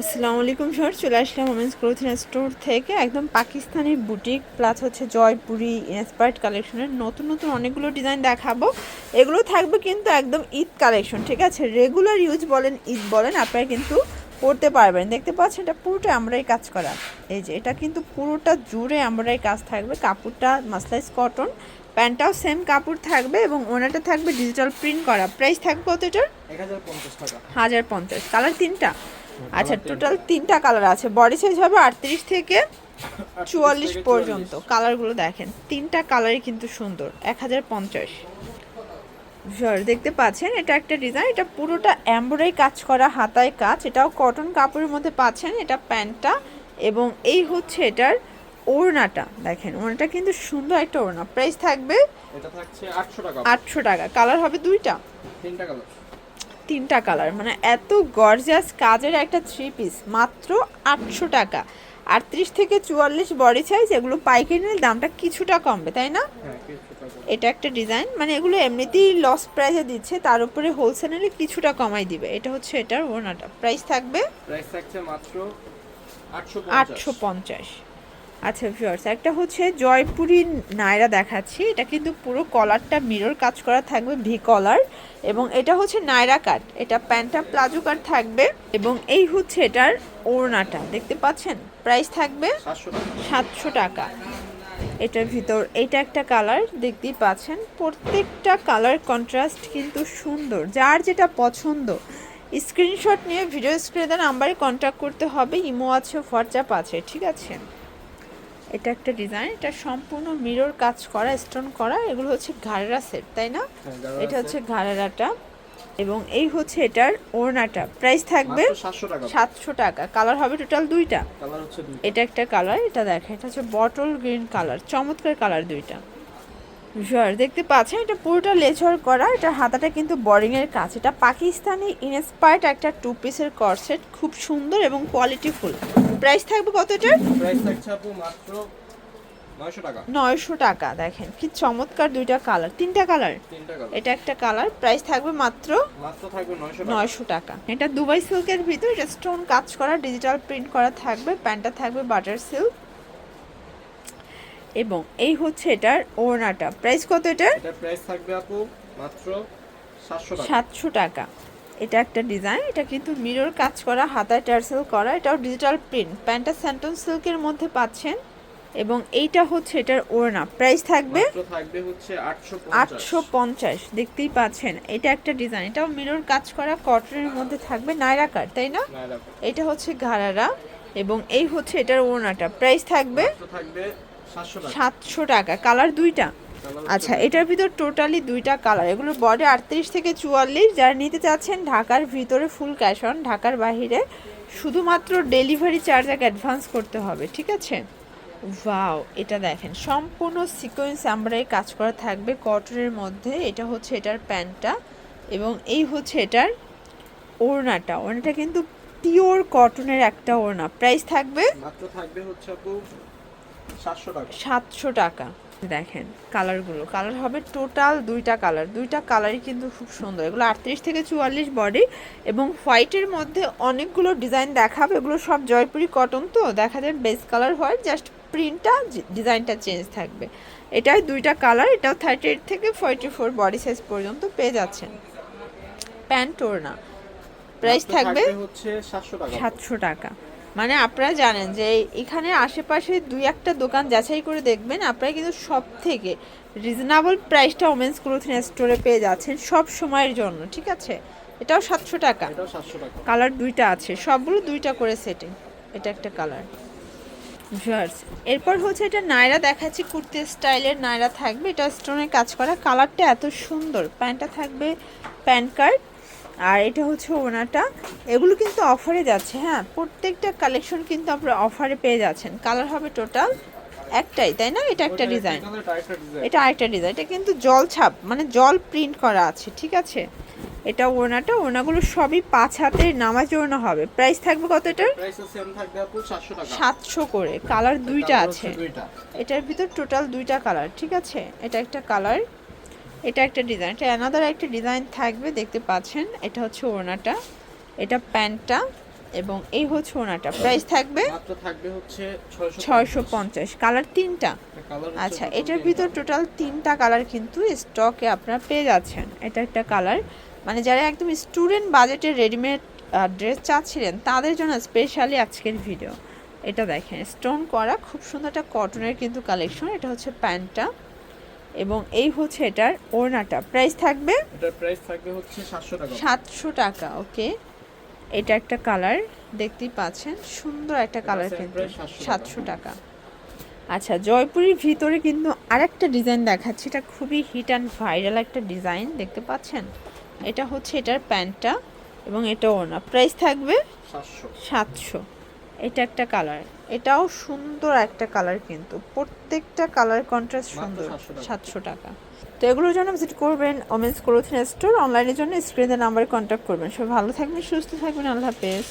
আসসালামু আলাইকুম স্যার চলে আসলাম ওমেন্স ক্লোথিং স্টোর থেকে। একদম পাকিস্তানি বুটিক প্লাস হচ্ছে জয়পুরি ইন্সপায়ার্ড কালেকশনের নতুন নতুন অনেকগুলো ডিজাইন দেখাবো। এগুলো থাকবে কিন্তু একদম ঈদ কালেকশন ঠিক আছে? রেগুলার ইউজ বলেন ঈদ বলেন আপনারা কিন্তু পরতে পারবেন। দেখতে পাচ্ছেন এটা পুরোটা আমরাই কাজ করা। এই যে এটা কিন্তু পুরোটা জুড়ে আমরাই কাজ থাকবে। কাপড়টা মাসলাইজ কটন প্যান্টটাও সেম কাপড় থাকবে এবং ওনাটা থাকবে ডিজিটাল প্রিন্ট করা। প্রাইস থাকবে কত এটার? হাজার পঞ্চাশ কালার তিনটা? আচ্ছা টোটাল তিনটা কালার আছে। বডি সাইজ হবে আটত্রিশ থেকে চুয়াল্লিশ পর্যন্ত। কালারগুলো দেখেন তিনটা কালারই কিন্তু সুন্দর এক হাজার পঞ্চাশ। দেখতে পাচ্ছেন এটা একটা ডিজাইন এটা পুরোটা এমব্রয়ডারি কাজ করা হাতায় কাজ। এটাও কটন কাপড়ের মধ্যে পাচ্ছেন এটা প্যান্টটা। এবং এই হচ্ছে এটার ওড়নাটা দেখেন ওড়নাটা কিন্তু সুন্দর একটা ওড়না। প্রাইস থাকবে আটশো টাকা। আটশো টাকা। কালার হবে দুইটা? তিনটা কালার তিনটা কালার মানে এত গর্জিয়াস কাজের একটা থ্রি পিস মাত্র আটশো টাকা। আটত্রিশ থেকে চুয়াল্লিশ বডি সাইজ এগুলো পাইকারি নিলে দামটা কিছুটা কমবে তাই না? হ্যাঁ এটা একটা ডিজাইন মানে এগুলো এমনিতেই লস প্রাইসে দিচ্ছে তার উপরে হোলসেলে কিছুটা কমাই দিবে। এটা হচ্ছে এটার ওনাটা প্রাইস থাকবে প্রাইস থাকছে মাত্র আটশো পঞ্চাশ। আচ্ছা ভিউয়ার্স একটা হচ্ছে জয়পুরি নায়রা দেখাচ্ছি। এটা কিন্তু পুরো কলারটা মিরর কাজ করা থাকবে ভি কলার এবং এটা হচ্ছে নায়রা কাট এটা প্যান্টটা প্লাজো কাট থাকবে এবং এই হচ্ছে এটার ওড়নাটা। দেখতে পাচ্ছেন? প্রাইস থাকবে সাতশো টাকা। সাতশো টাকা। এটার ভিতর এটা একটা কালার দেখতেই পাচ্ছেন? প্রত্যেকটা কালার কন্ট্রাস্ট কিন্তু সুন্দর। যার যেটা পছন্দ স্ক্রিনশট নিয়ে ভিডিও স্ক্রিনে নাম্বারে কন্ট্যাক্ট করতে হবে। ইমো আছে হোয়াটসঅ্যাপ আছে ঠিক আছে? এটা একটা ডিজাইন এটা সম্পূর্ণ মিরর কাজ করা স্টোন করা এগুলো হচ্ছে ঘাড়েরা সেট তাই না? হ্যাঁ, এটা হচ্ছে ঘাড়েরাটা এবং এই হচ্ছে এটার ওড়নাটা। প্রাইস থাকবে সাতশো টাকা। কালার হবে টোটাল দুইটা। এটা একটা কালার এটা দেখে এটা হচ্ছে বটল গ্রিন কালার চমৎকার কালার দুইটা। Sure, দেখতে পাচ্ছেন এটা পুরোটা লেচার করা। এটা হাতাটা কিন্তু বোরিং এর কাজ। এটা পাকিস্তানি ইনস্পায়ার্ড একটা টু পিসের করসেট খুব সুন্দর এবং কোয়ালিটিফুল প্রাইস থাকবে কত এটার? প্রাইস থাকছে আপু মাত্র নয়শো টাকা। নয়শো টাকা দেখেন। কি চমৎকার দুইটা কালার তিনটা কালার তিনটা কালার এটা একটা কালার প্রাইস থাকবে মাত্র মাত্র থাকবে নয়শো টাকা। নয়শো টাকা। এটা দুবাই সিল্কের ভিতর। এটা স্টোন কাজ করা ডিজিটাল প্রিন্ট করা থাকবে। প্যান্টটা থাকবে বাটার সিল্ক এবং এই হচ্ছে এটার ওড়নাটা। প্রাইস কত এটার? এটা প্রাইস থাকবে আপু মাত্র সাতশো টাকা। এটা একটা ডিজাইন এটা কিন্তু মিরর কাজ করা হাতায় টার্সেল করা এটাও ডিজিটাল প্রিন্ট প্যান্টটা স্যান্টন সিল্কের মধ্যে পাচ্ছেন এবং এইটা হচ্ছে এটার ওড়না। প্রাইস থাকবে? মাত্র থাকবে হচ্ছে আটশো পঞ্চাশ। দেখতেই পাচ্ছেন। এটা একটা ডিজাইন এটাও মিরর কাজ করা কটনের মধ্যে থাকবে নাইরা কাট তাই না? এটা হচ্ছে ঘাড়ারা এবং এই হচ্ছে এটার ওড়নাটা। প্রাইস থাকবে? থাকবে সাতশো টাকা। কালার দুইটা? আচ্ছা এটার ভিতর টোটালি দুইটা কালার। এগুলোর বডি আটত্রিশ থেকে চুয়াল্লিশ। যারা নিতে চাচ্ছেন ঢাকার ভিতরে ফুল ক্যাশ অন ঢাকার বাইরে শুধুমাত্র ডেলিভারি চার্জ এক অ্যাডভান্স করতে হবে ঠিক আছে? ওয়াও এটা দেখেন। সম্পূর্ণ সিকোয়েন্স আমরাই কাজ করা থাকবে কটনের মধ্যে। এটা হচ্ছে এটার প্যান্টটা এবং এই হচ্ছে এটার ওড়নাটা। ওড়নাটা কিন্তু পিওর কটনের একটা ওড়না। প্রাইস থাকবে? মাত্র থাকবে হচ্ছে আপু সাতশো টাকা। দেখেন কালারগুলো। কালার হবে টোটাল দুইটা কালার। দুইটা কালারই কিন্তু খুব সুন্দর। এগুলো আটত্রিশ থেকে চুয়াল্লিশ বডি এবং হোয়াইটের মধ্যে অনেকগুলো ডিজাইন দেখাবে। এগুলো সব জয়পুরি কটন তো? দেখা যায় বেস কালার হোয়াইট জাস্ট প্রিন্টটা ডিজাইনটা চেঞ্জ থাকবে। এটাই দুইটা কালার। এটাও থার্টি এইট থেকে ফর্টি ফোর বডি সাইজ পর্যন্ত পেয়ে যাচ্ছেন প্যান্ট ওড়না। প্রাইস থাকবে হচ্ছে সাতশো টাকা। মানে আপনারা জানেন যে এখানে আশেপাশে দুই একটা দোকান যাচাই করে দেখবেন আপনারা কিন্তু সব থেকে রিজনেবল প্রাইসটা ওমেন্স ক্লোথিং স্টোরে পেয়ে যাচ্ছেন সব সময়ের জন্য ঠিক আছে? এটাও সাতশো টাকা। কালার দুইটা আছে সবগুলো দুইটা করে সেটিং এটা একটা কালার জার্স এরপর হচ্ছে এটা নায়রা দেখাচ্ছি কুর্তি স্টাইলের নায়রা থাকবে। এটা স্টোনের কাজ করা। কালারটা এত সুন্দর। প্যান্টটা থাকবে প্যান্ট কার্ড আর এটা হচ্ছে ওনাটা। এগুলো কিন্তু অফারে যাচ্ছে হ্যাঁ? প্রত্যেকটা কালেকশন কিন্তু আপনারা অফারে পেয়ে যাচ্ছেন। কালার হবে টোটাল একটাই তাই না? এটা একটা ডিজাইন এটা আরেকটা ডিজাইন এটা কিন্তু জল ছাপ মানে জল প্রিন্ট করা আছে ঠিক আছে? এটা ওনাটা ওনাগুলো সবই পাঁচ হাতের নামাজ ওড়না হবে। প্রাইস থাকবে কত এটার? সাতশো করে। কালার দুইটা আছে। এটার ভিতর টোটাল দুইটা কালার ঠিক আছে? এটা একটা কালার এটা একটা ডিজাইন এটা অ্যানাদার একটা ডিজাইন থাকবে দেখতে পাচ্ছেন এটা হচ্ছে ওড়নাটা এটা প্যান্টটা এবং এই হচ্ছে ওনাটা প্রাইস থাকবে থাকবে হচ্ছে ছয়শো ছয়শো পঞ্চাশ কালার তিনটা। আচ্ছা এটার ভিতর টোটাল তিনটা কালার কিন্তু স্টকে আপনারা পেয়ে যাচ্ছেন। এটা একটা কালার মানে যারা একদম স্টুডেন্ট বাজেটের রেডিমেড ড্রেস চাচ্ছিলেন তাদের জন্য স্পেশালি আজকের ভিডিও এটা দেখেন স্টোন করা খুব সুন্দর একটা কটনের কিন্তু কালেকশন এটা হচ্ছে প্যান্টটা। এবং এই হচ্ছে এটার ওড়নাটা। প্রাইস থাকবে? এটার প্রাইস থাকবে হচ্ছে সাতশো টাকা। সাতশো টাকা ওকে এটা একটা কালার দেখতেই পাচ্ছেন সুন্দর একটা কালার কিন্তু। 700 টাকা। আচ্ছা জয়পুরের ভিতরে কিন্তু আরেকটা ডিজাইন দেখাচ্ছি এটা খুবই হিট অ্যান্ড ভাইরাল একটা ডিজাইন দেখতে পাচ্ছেন? এটা হচ্ছে এটার প্যান্টটা এবং এটা ওনা প্রাইস থাকবে? সাতশো। সাতশো। এটা একটা কালার এটাও সুন্দর একটা কালার কিন্তু। প্রত্যেকটা কালার কন্ট্রাস্ট সুন্দর। সাতশো টাকা। তো এগুলোর জন্য ভিজিট করবেন ওমেন্স ক্লোথিং স্টোর অনলাইনের জন্য স্ক্রিনের নাম্বারে কন্ট্যাক্ট করবেন। সব ভালো থাকবেন সুস্থ থাকবেন আল্লাহ হাফেজ।